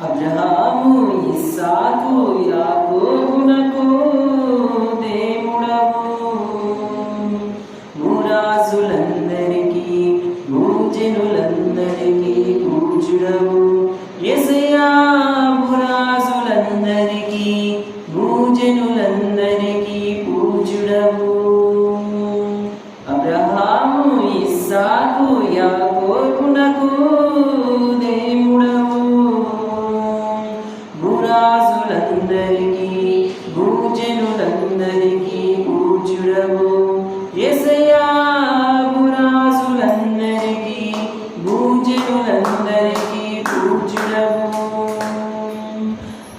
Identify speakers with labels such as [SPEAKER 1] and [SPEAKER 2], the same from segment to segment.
[SPEAKER 1] అబ్రహాము ఇస్సాకు యాకోబునకు దేవుడవు. భూరాజులందరికీ మూజనులందరికీ పూజుడవు ఎసయా మురాజులందరికీ మూజనులందరికీ పూజుడవు అబ్రహాము ఇస్సాకు యా భూరాజులందరికీ పూజుడవు ఎసయా పూజుడవు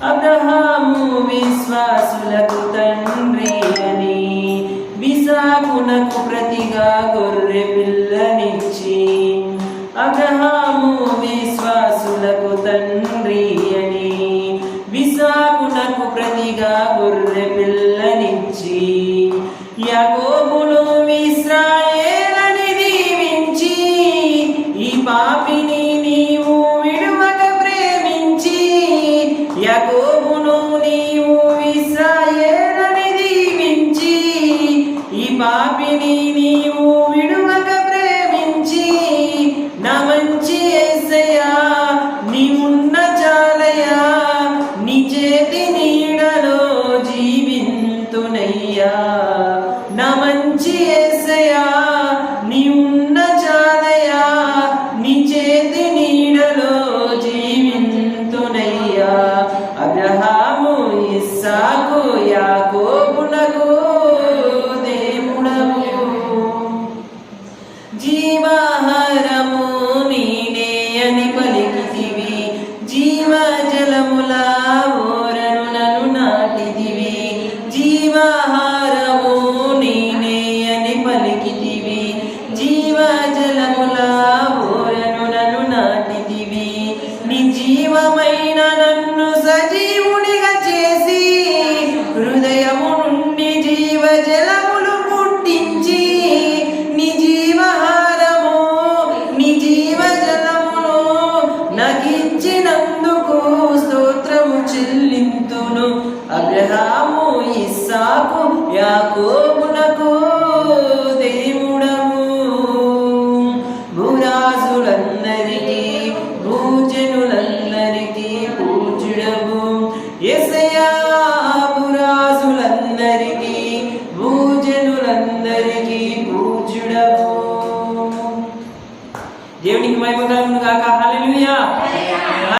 [SPEAKER 1] అబ్రహాము విశ్వాసులకు తండ్రి అని విశాఖునకు ప్రతిగా గొర్రె పిల్లనిచ్చి అబ్రహాము విశ్వాసులకు తండ్రి అని ప్రతిగా గొర్రె పిల్లనిచ్చి యాకోబును అని పలికితివి. జీవజలముల ఓరను నన్ను నాటిదివి జీవాహారము నేనే అని పలికితివి. జీవజలముల ఓరను నన్ను నాటిదివి నీ జీవమైన నన్ను సజీవునిగా చేసి హృదయము నుండి జీవజలములు చెల్లింతును. అబ్రహాము ఇస్సాకు యాకోబునకు దేవుడము. భూరాజులందరికీ భూజనులందరికీ పూజుడము. ఎసయా భూరాజులందరికీ భూజనులందరికీ పూజుడము. దేవునికి మహిమ కాక హల్లెలూయా.